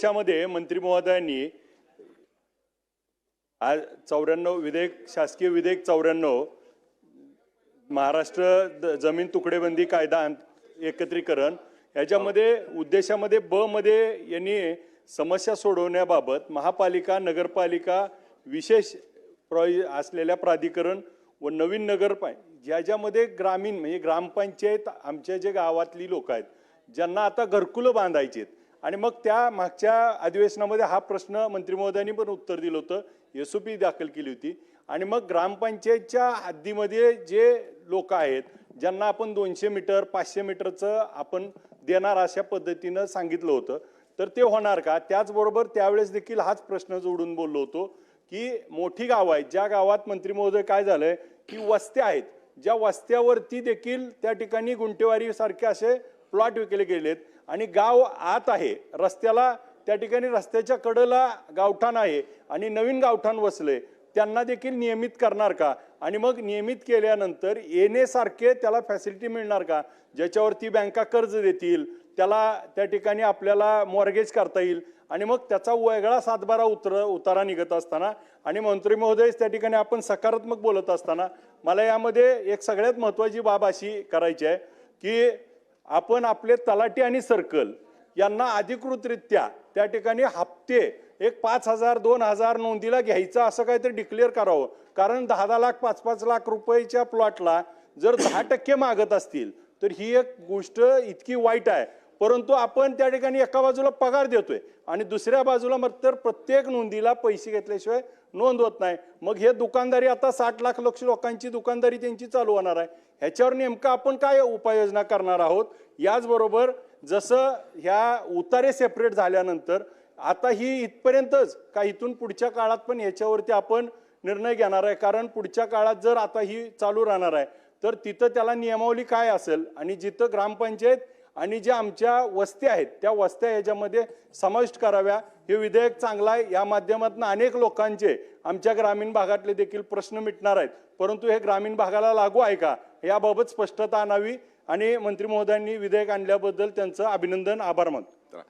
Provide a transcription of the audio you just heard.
देशामध्ये मंत्री महोदयांनी आज चौऱ्याण्णव विधेयक शासकीय विधेयक चौऱ्याण्णव महाराष्ट्र जमीन तुकडेबंदी कायदा एकत्रीकरण याच्यामध्ये उद्देशामध्ये ब मध्ये यांनी समस्या सोडवण्याबाबत महापालिका नगरपालिका विशेष प्रॉ- असलेल्या प्राधिकरण व नवीन नगरपा ज्याच्यामध्ये ग्रामीण म्हणजे ग्रामपंचायत आमच्या जे गावातली लोक आहेत ज्यांना आता घरकुलं बांधायची आहेत आणि मग त्या मागच्या अधिवेशनामध्ये हा प्रश्न मंत्रिमहोदयांनी पण उत्तर दिलं होतं. एस पी दाखल केली होती. आणि मग ग्रामपंचायतच्या हद्दीमध्ये जे लोक आहेत ज्यांना आपण दोनशे मीटर पाचशे मीटरचं आपण देणार अशा पद्धतीनं सांगितलं होतं. तर ते होणार का? त्याचबरोबर त्यावेळेस देखील हाच प्रश्न जोडून बोललो होतो की मोठी गावं आहेत. ज्या गावात मंत्री महोदय काय झालंय की वस्त्या आहेत. ज्या वस्त्यावरती देखील त्या ठिकाणी गुंटेवारी सारखे असे प्लॉट विकले गेलेत. आणि गाव आत आहे. रस्त्याला त्या ठिकाणी रस्त्याच्या कडेला गावठाण आहे आणि नवीन गावठाण वसले त्यांना देखील नियमित करणार का? आणि मग नियमित केल्यानंतर येणेसारखे त्याला फॅसिलिटी मिळणार का? ज्याच्यावरती बँका कर्ज देतील त्याला त्या ठिकाणी आपल्याला मॉर्गेज करता येईल. आणि मग त्याचा वेगळा सातबारा उतर उतारा निघत असताना आणि मंत्री महोदय त्या ठिकाणी आपण सकारात्मक बोलत असताना मला यामध्ये एक सगळ्यात महत्त्वाची बाब अशी करायची आहे की आपण आपले तलाटी आणि सर्कल यांना अधिकृतरित्या त्या ठिकाणी हप्ते एक पाच हजार दोन हजार नोंदीला घ्यायचं असं काहीतरी डिक्लेअर करावं. कारण दहा दहा लाख पाच पाच लाख रुपयेच्या प्लॉटला जर दहा टक्के मागत असतील तर ही एक गोष्ट इतकी वाईट आहे. परंतु आपण त्या ठिकाणी एका बाजूला पगार देतोय आणि दुसऱ्या बाजूला मग तर प्रत्येक नोंदीला पैसे घेतल्याशिवाय नोंद होत नाही. मग हे दुकानदारी आता साठ लाख लक्ष लोकांची दुकानदारी त्यांची चालू होणार आहे. ह्याच्यावर नेमकं आपण काय उपाययोजना करणार आहोत? याचबरोबर जसं ह्या उतारे सेपरेट झाल्यानंतर आता ही इथपर्यंतच का इथून पुढच्या काळात पण ह्याच्यावरती आपण निर्णय घेणार आहे. कारण पुढच्या काळात जर आता ही चालू राहणार आहे तर तिथं त्याला नियमावली काय असेल? आणि जिथं ग्रामपंचायत आणि ज्या आमच्या वस्त्या आहेत त्या वस्त्या याच्यामध्ये समाविष्ट कराव्या. हे विधेयक चांगलं आहे. या माध्यमातून अनेक लोकांचे आमच्या ग्रामीण भागातले देखील प्रश्न मिटणार आहेत. परंतु हे ग्रामीण भागाला लागू आहे का? याबाबत स्पष्टता आणावी आणि मंत्री महोदयांनी विधेयक आणल्याबद्दल त्यांचं अभिनंदन आभार मानतो.